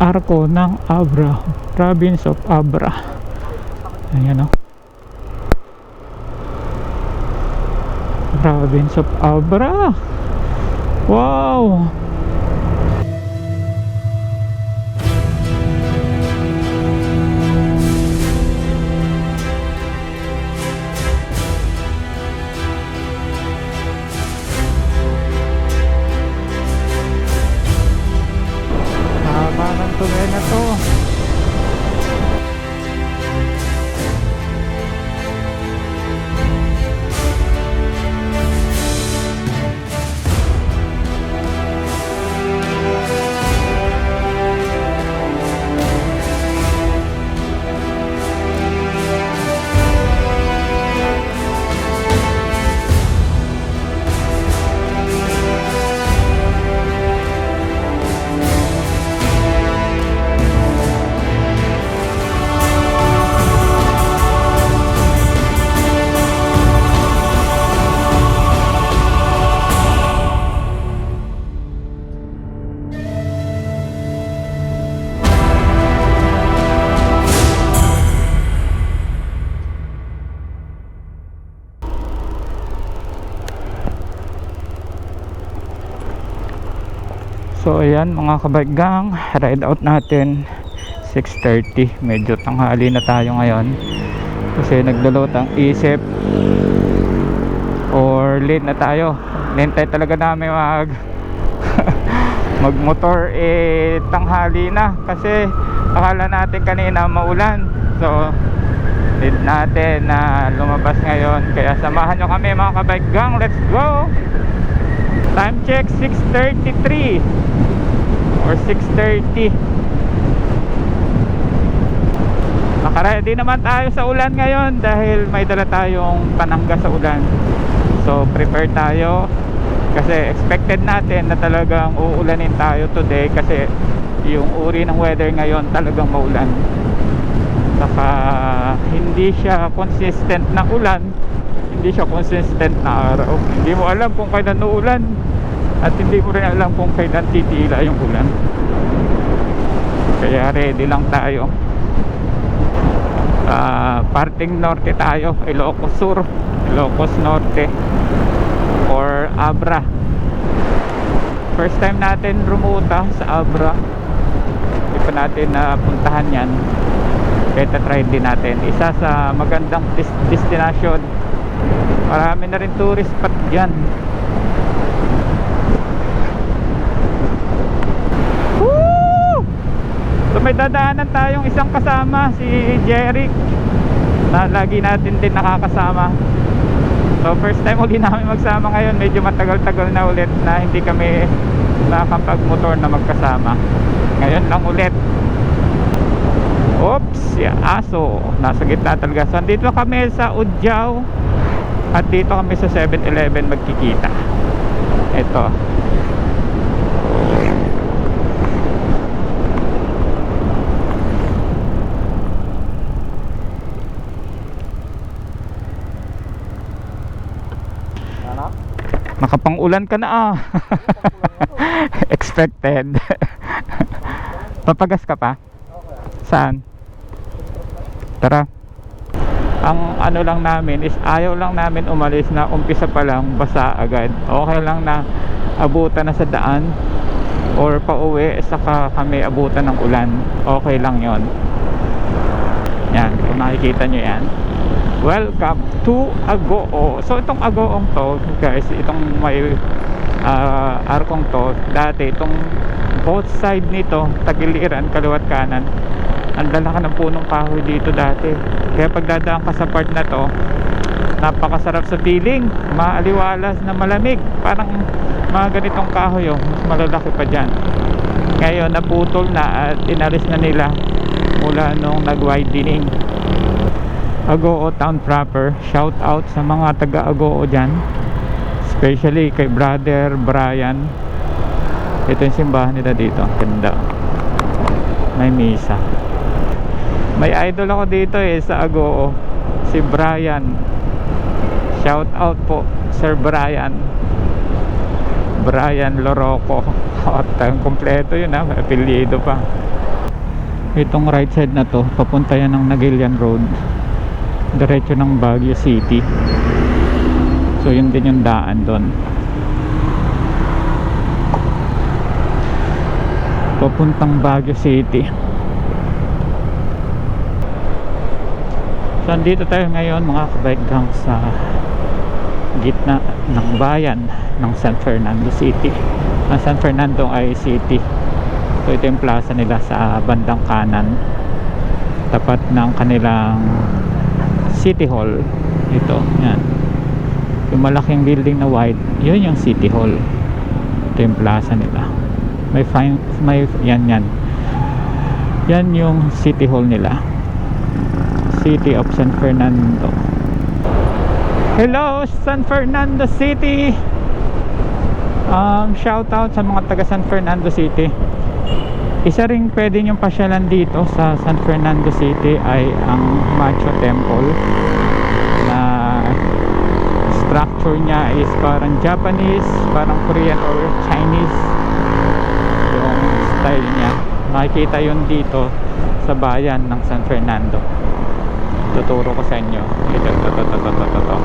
Arco ng Abra province of Abra. Ayan o province of Abra. Wow So ayan mga kabaggang, ride out natin. 6.30, medyo tanghali na tayo ngayon. Kasi nagdulot ang isip. Or late na tayo. Nintay talaga namin mag magmotor eh tanghali na. Kasi akala natin kanina maulan. So need natin na lumabas ngayon. Kaya samahan nyo kami mga kabaggang let's go! Time check 6.33 or 6.30 Nakaready naman tayo sa ulan ngayon dahil may dala tayong panangga sa ulan. So prepare tayo kasi expected natin na talagang uulanin tayo today kasi yung uri ng weather ngayon talagang maulan. Saka hindi siya consistent na ulan, hindi siya consistent na araw. Hindi mo alam kung kailan uulan at hindi mo rin alam kung kailan titila yung ulan. Kaya ready lang tayo. Uh, parting norte tayo Ilocos Sur Ilocos Norte or Abra. First time natin rumuta sa Abra. Hindi pa natin napuntahan yan. Kaya try din natin. Isa sa magandang des- destination marami na rin tourist spot dyan So may dadaanan tayong isang kasama si Jeric na lagi natin din nakakasama. So first time uli namin magsama ngayon, medyo matagal-tagal na ulit na hindi kami nakakapag-motor na magkasama. Ngayon lang ulit. Oops, si aso. Nasa gitna talaga. So dito kami sa Udjaw at dito kami sa 7-Eleven magkikita. Ito. Nakapangulan ka na ah. Expected. Papagas ka pa? Saan? Tara. Ang ano lang namin is ayaw lang namin umalis na umpisa pa lang basa agad. Okay lang na abutan na sa daan or pauwi saka kami abutan ng ulan. Okay lang yon. Yan, kung nakikita nyo yan. Welcome to Agoo. So itong Agoong to, guys, itong may uh, arkong to, dati itong both side nito, tagiliran, kaliwat kanan. Ang lalaki ng punong kahoy dito dati. Kaya pagdadaan ka sa part na to, napakasarap sa feeling. Maaliwalas na malamig. Parang mga ganitong kahoy, oh, mas malalaki pa dyan. Ngayon, naputol na at inalis na nila mula nung nag-widening. Agoo Town proper. Shout out sa mga taga Agoo dyan. Especially kay brother Brian. Ito yung simbahan nila dito. Ganda. May misa. May idol ako dito eh sa Agoo. Si Brian. Shout out po Sir Brian. Brian Loroco. At ang kompleto yun ha. May apelyido pa. itong right side na to papunta yan ng Nagilian Road diretso ng Baguio City. So yun din yung daan doon. Papuntang Baguio City. So andito tayo ngayon mga kabaigang sa gitna ng bayan ng San Fernando City. Ang San Fernando ay city. So ito yung plaza nila sa bandang kanan. Tapat ng kanilang City Hall. Ito yan. Yung malaking building na white yun yung City Hall. Ito yung plaza nila. May fine may yan yan. Yan yung City Hall nila. City of San Fernando. Hello San Fernando City! Um, shout out sa mga taga San Fernando City isa ring pwede nyo pasyalan dito sa San Fernando City ay ang Macho Temple. Na structure niya is parang Japanese, parang Korean or Chinese. Yung style niya. Makikita yun dito sa bayan ng San Fernando. Tuturo ko sa inyo. Ito, ito, ito, ito, ito, ito.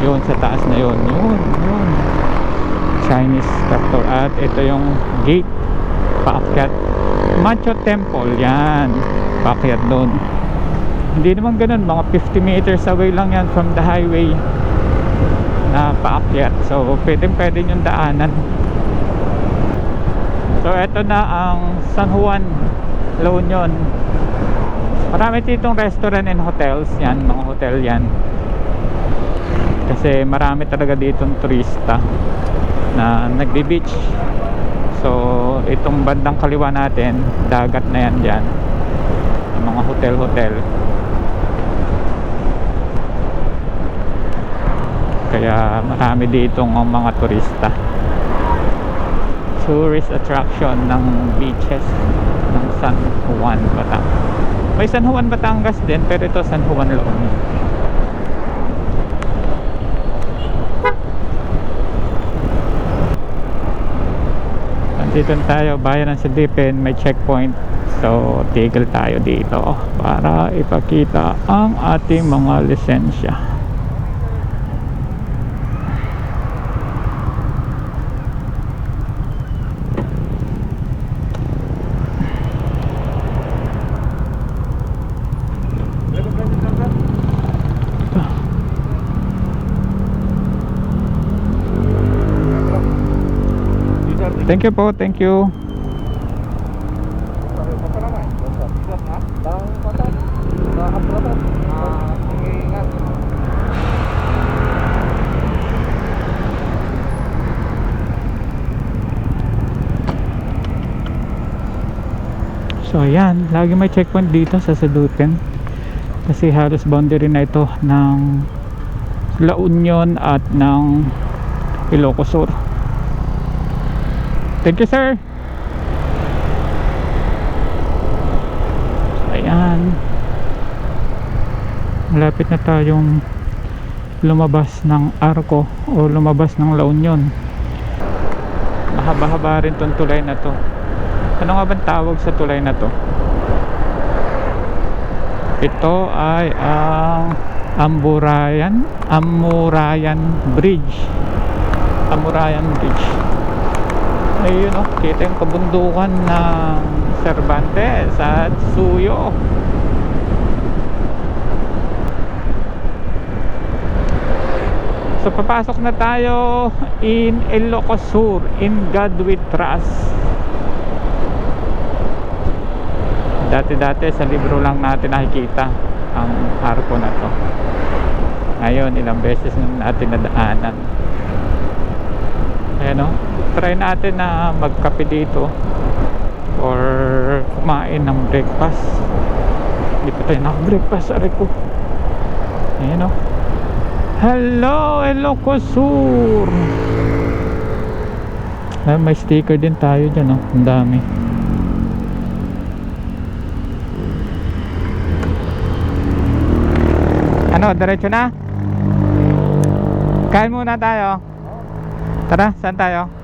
yun sa taas na yun. Yun, yun. Chinese structure. At ito yung gate paakyat Macho Temple yan. Paakyat doon. Hindi naman ganun mga 50 meters away lang yan from the highway na paakyat so pwede pwede yung daanan. So eto na ang San Juan La Union. Marami ditong restaurant and hotels yan mga hotel yan. Kasi marami talaga ditong turista na nagbe-beach so itong bandang kaliwa natin dagat na yan dyan. Yung mga hotel hotel kaya marami ditong mga turista. Tourist attraction ng beaches ng San Juan Batangas. May San Juan Batangas din pero ito San Juan La Na tayo, bayan ng Silipin, may checkpoint. So, tigil tayo dito para ipakita ang ating mga lisensya. Thank you po, thank you. So ayan, lagi may checkpoint dito sa Saluten. Kasi halos boundary na ito ng La Union at ng Ilocos Sur. Thank you sir. So, ayan. Malapit na tayong lumabas ng Arco o lumabas ng La Union. Mahaba-haba rin tong tulay na to. Ano nga bang tawag sa tulay na to? Ito ay ang Amburayan Amurayan Bridge Amurayan Bridge ayun o, kita yung kabundukan ng Cervantes at Suyo. So papasok na tayo in Ilocos Sur in God We Trust Dati-dati sa libro lang natin nakikita ang arko na to. Ngayon ilang beses na natin nadaanan. Ayan o Try natin na magkape dito Or kumain ng breakfast Hindi pa tayo naka-breakfast Ari ko Ayan o Hello Ilocos Sur Ay, May sticker din tayo dyan o Ang dami Ano, diretso na? Kain muna tayo. Tara, saan tayo?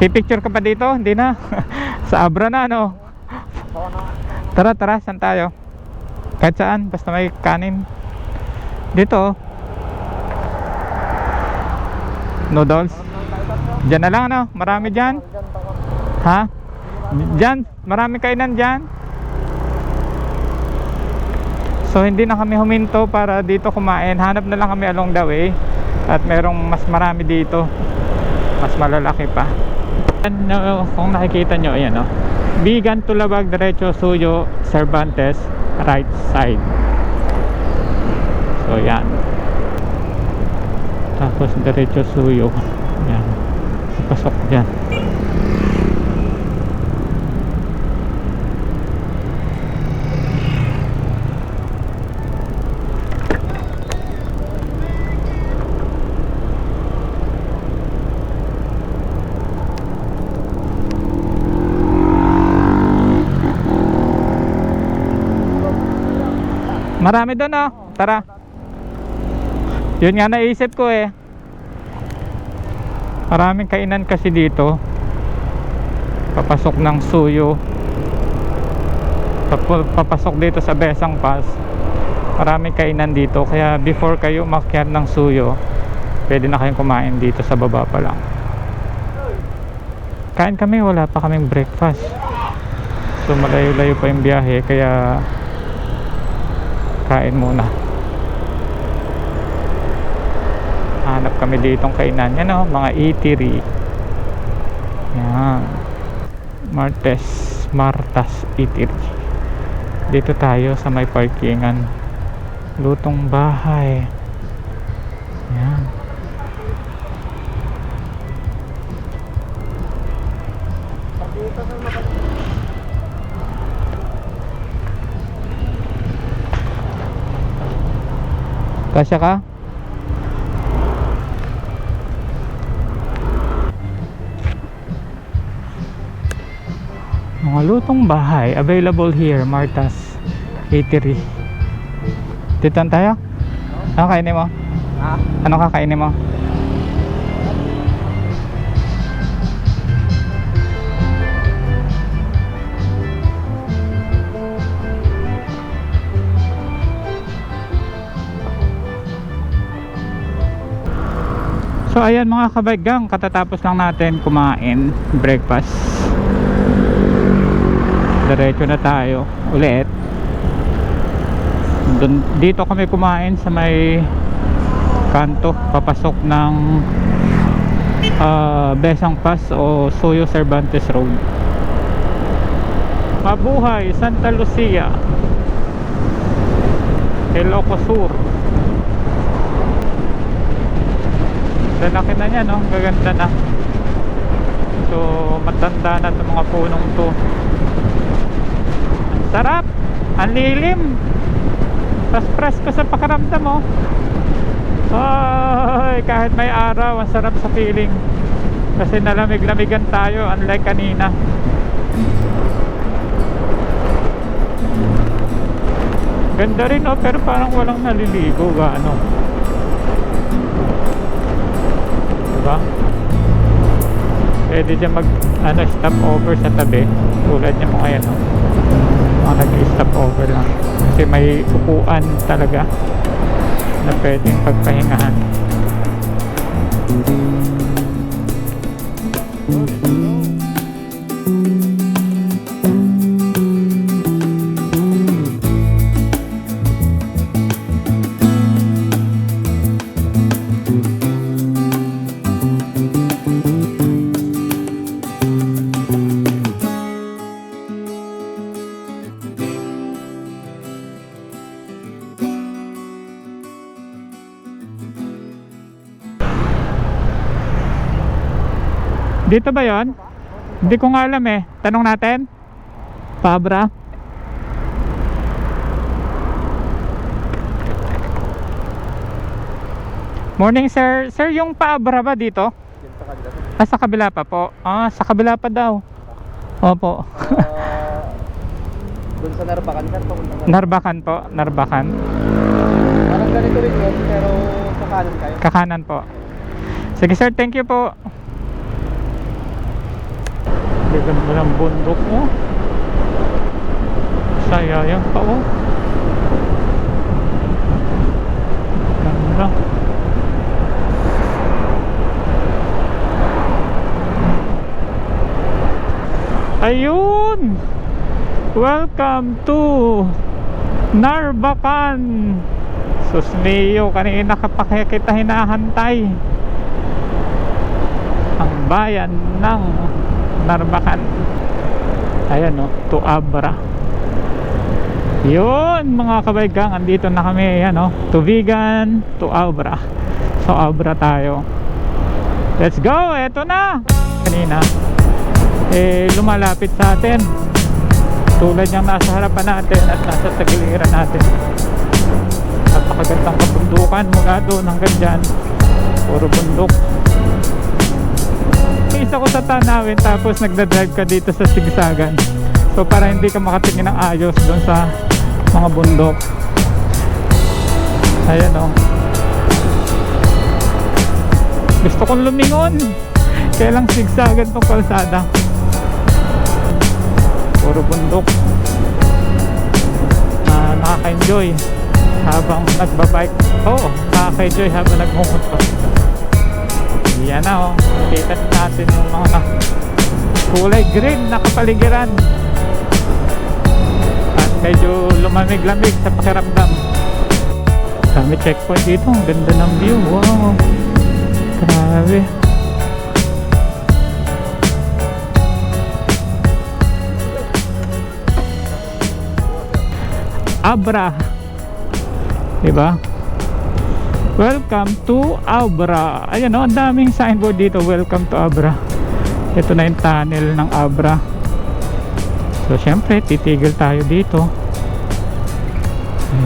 Pipicture ka pa dito? Hindi na. Sa Abra na, no? Tara, tara, saan tayo? Kahit saan, basta may kanin. Dito. oh. Noodles. Diyan na lang, ano? Marami dyan. Ha? Diyan, marami kainan dyan. So hindi na kami huminto para dito kumain. Hanap na lang kami along the way. At merong mas marami dito. Mas malalaki pa. Ano, kung nakikita nyo, ayan o. Vegan Tulabag Derecho Suyo Cervantes right side. So yan. Tapos Derecho Suyo. Yan. Pasok dyan. Marami doon oh. Tara. Yun nga naisip ko eh. Maraming kainan kasi dito. Papasok ng suyo. Papasok dito sa Besang Pass. Maraming kainan dito. Kaya before kayo umakyat ng suyo, pwede na kayong kumain dito sa baba pa lang. Kain kami, wala pa kaming breakfast. So malayo-layo pa yung biyahe, kaya kain muna. Hanap kami ditong kainan. Yan o mga eatery. Yan. Martes Martas Eatery. Dito tayo sa may parkingan. Lutong bahay Kasya ka? Mga lutong bahay available here, Martas Eatery. Dito tayo? Ano kainin mo? Ha? Ano kakainin mo? So ayan mga kabaigang, katatapos lang natin kumain, breakfast. Diretso na tayo ulit. Dun, dito kami kumain sa may kanto, papasok ng ah, Besang Pass o Suyo Cervantes Road. Mabuhay, Santa Lucia. Ilocos Sur. Lalaki na niya, no? Gaganda na. So, matanda na itong mga punong to. Ang sarap! Ang lilim! Tapos presko sa pakaramdam mo. Ay, kahit may araw, ang sarap sa feeling. Kasi nalamig-lamigan tayo, unlike kanina. Ganda rin, oh, pero parang walang naliligo, gaano. Diba? Pwede dyan mag ano, stop over sa tabi. Tulad niya mo ngayon, oh. Mga nag-stop over lang. Kasi may upuan talaga na pwedeng pagpahingahan. Dito ba yon? Hindi ko nga alam eh. Tanong natin. Pabra. Morning sir. Sir, yung Pabra ba dito? Ah, sa kabila pa po. Ah, sa kabila pa daw. Opo. Ah, Doon sa Narbacan sir. Narbakan po. Narbakan. Parang ganito rin yun, pero sa kanan kayo. Kakanan po. Sige sir, thank you po. Gaganda ng bundok mo. Ayan pa oh. Ganda. Ayun! Welcome to Narbacan! Sus Mio, kanina ka pa kaya kita hinahantay. Ang bayan ng Narbacan. Ayan o, to Abra. Yun mga kabaygang, andito na kami. Ayan o, to Vegan, to Abra. So Abra tayo. Let's go! Eto na! Kanina, eh lumalapit sa atin. Tulad niyang nasa harapan natin at nasa tagiliran natin. Napakagandang kabundukan mula doon hanggang dyan. Puro bundok. Isa ko sa tanawin tapos nagdadrive ka dito sa Sigsagan. So para hindi ka makatingin ng ayos doon sa mga bundok. Ayan o. Gusto kong lumingon. Kaya lang sigsagan tong kalsada. Puro bundok. Ah, nakaka-enjoy habang nagbabike. Oo, nakaka-enjoy habang nagmumotor. Yan na oh. Kita natin yung mga kulay green na kapaligiran. At medyo lumamig-lamig sa pakiramdam. Kami checkpoint dito. Ang ganda ng view. Wow. Grabe. Abra. Diba? Welcome to Abra. Ayan o, ang daming signboard dito. Welcome to Abra. Ito na yung tunnel ng Abra. So, syempre, titigil tayo dito.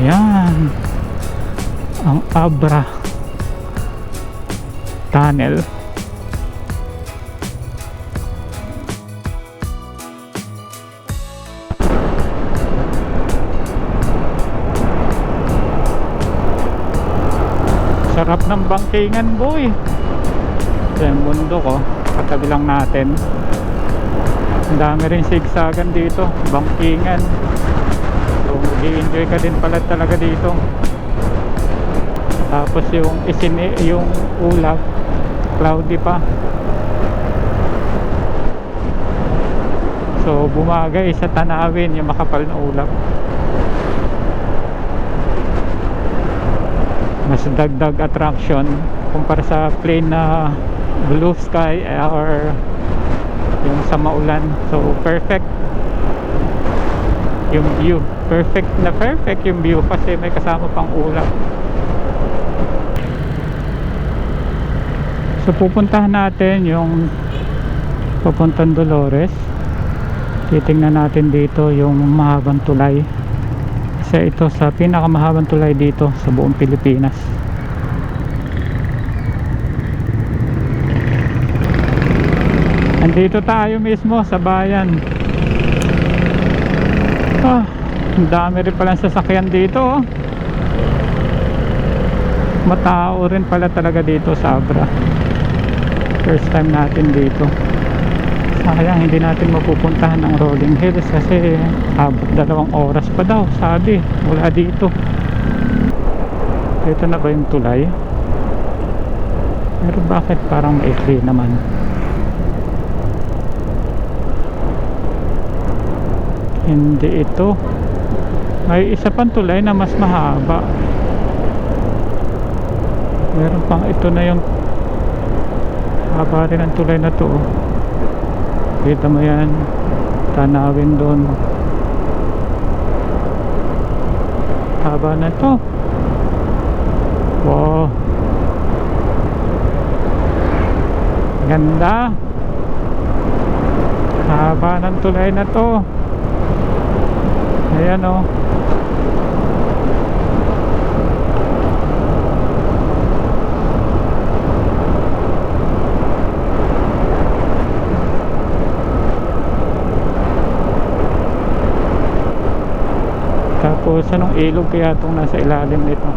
Ayan. Ang Abra Tunnel. Sarap ng bangkingan boy. Ito yung mundo ko. Katabi lang natin. Ang dami rin sigsagan dito. Bangkingan. So, enjoy ka din pala talaga dito. Tapos yung isini, yung ulap, cloudy pa. So, bumagay sa tanawin yung makapal na ulap. Dagdag attraction kumpara sa plain na blue sky eh, or yung sa maulan. So perfect yung view. Perfect na perfect yung view kasi may kasama pang ulap so pupuntahan natin yung papuntang Dolores. Titingnan natin dito yung mahabang tulay. Kasi ito sa pinakamahabang tulay dito sa buong Pilipinas andito tayo mismo sa bayan. Ah, ang dami rin palang sasakyan dito oh. matao rin pala talaga dito sa Abra first time natin dito. Sayang hindi natin mapupuntahan ang rolling hills kasi abot dalawang oras pa daw sabi. Mula dito. Ito na ba yung tulay? Pero bakit parang maikli naman hindi ito may isa pang tulay na mas mahaba meron pang ito na yung haba rin ang tulay na to oh. Kita mo yan. Tanawin doon. Haba na to. Wow. Ganda. Haba ng tulay na to. Ayan o. Oh. Tapos anong ilog kaya itong nasa ilalim nito?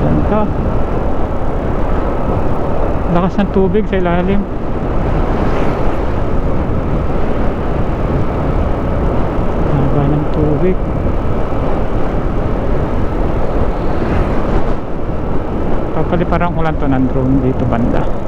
Ganda. Lakas ng tubig sa ilalim. Civic actually parang ulan to ng drone dito banda.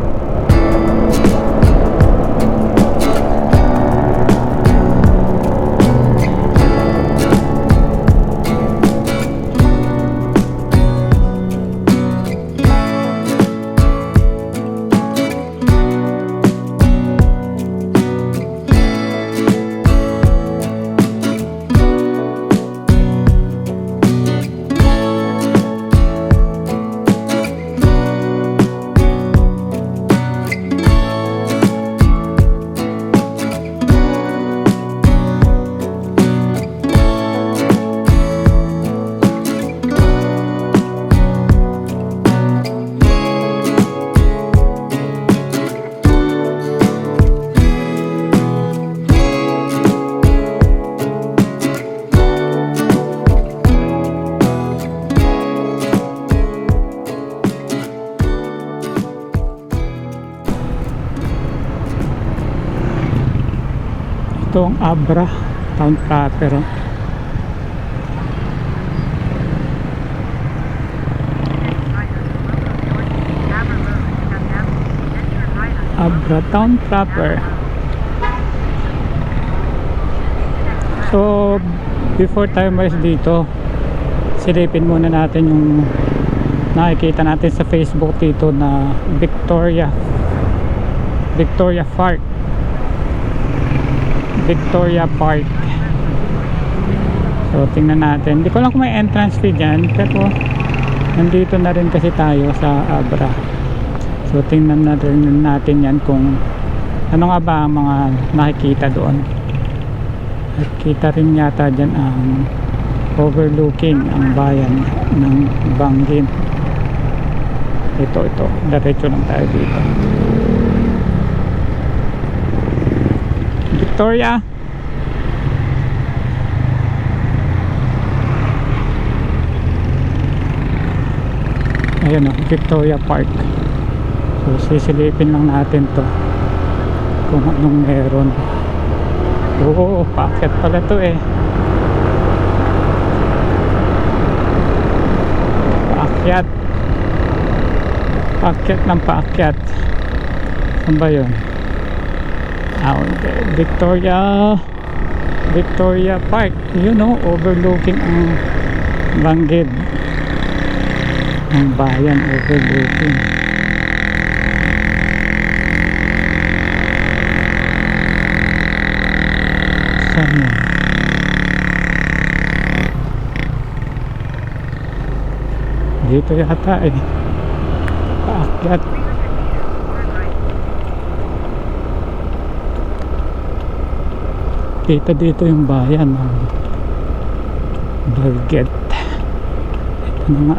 Abra Town proper. Abra Town proper. So, before tayo malis dito, silipin muna natin yung nakikita natin sa Facebook dito na Victoria Victoria Park Victoria Park. So tingnan natin. Hindi ko lang kung may entrance fee dyan pero nandito na rin kasi tayo sa Abra. So tingnan na rin natin yan kung ano nga ba ang mga nakikita doon. At kita rin yata dyan ang overlooking ang bayan ng Bangin ito ito. Diretso lang tayo dito Victoria. Ayun o Victoria Park. So sisilipin lang natin to kung anong meron. Oo packet pala to eh. Paakyat. Paakyat ng paakyat. Saan ba yun ah, hindi. Victoria Victoria Park. You know overlooking ang Banggid ang bayan overlooking. Saan yun? Dito yata eh. Paakyat kita dito yung bayan ng Balget ito na nga.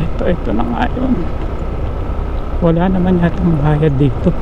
Ito ito na nga yun. Wala naman yatang bayad dito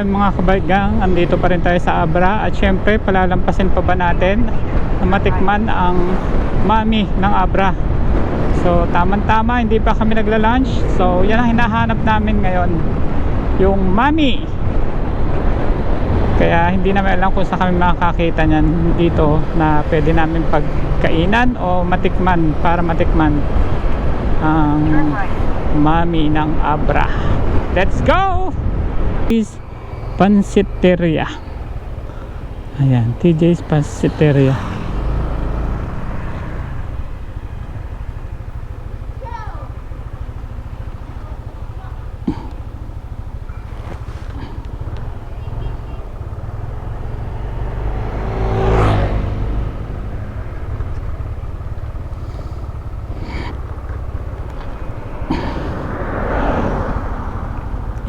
ayan mga kabaigang, andito pa rin tayo sa Abra at syempre palalampasin pa ba natin na matikman ang mami ng Abra. So tamang tama, hindi pa kami nagla-lunch. So yan ang hinahanap namin ngayon, yung mami. Kaya hindi namin alam kung saan kami makakita niyan dito na pwede namin pagkainan o matikman para matikman ang mami ng Abra. Let's go! is Pansiteria. Ayan, TJ's Pansiteria.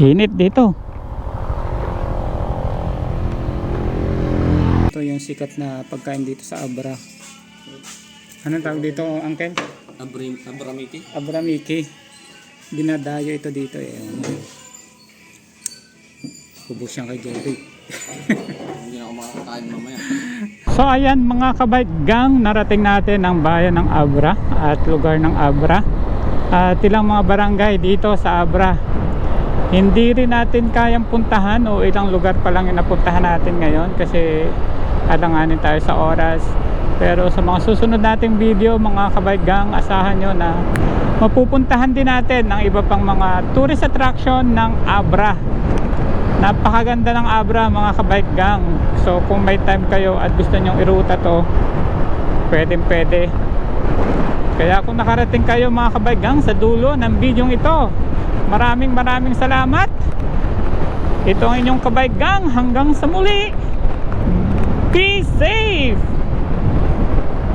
Init dito. Ito yung sikat na pagkain dito sa Abra. Anong tawag dito, Uncle? Abram, Abramiti? Abramiki. Dinadayo ito dito eh. Kubos siyang kay Jerry. Hindi na ako makakakain mamaya. So ayan mga kabaigang narating natin ang bayan ng Abra at lugar ng Abra at ilang mga barangay dito sa Abra. Hindi rin natin kayang puntahan o ilang lugar pa lang yung napuntahan natin ngayon kasi alanganin tayo sa oras. Pero sa mga susunod nating video mga kabaigang asahan nyo na mapupuntahan din natin ang iba pang mga tourist attraction ng Abra. Napakaganda ng Abra mga kabike gang. So kung may time kayo at gusto nyong iruta to pwedeng pwede. Kaya kung nakarating kayo mga kabike gang sa dulo ng bidyong ito maraming maraming salamat. Ito ang inyong kabike gang. Hanggang sa muli safe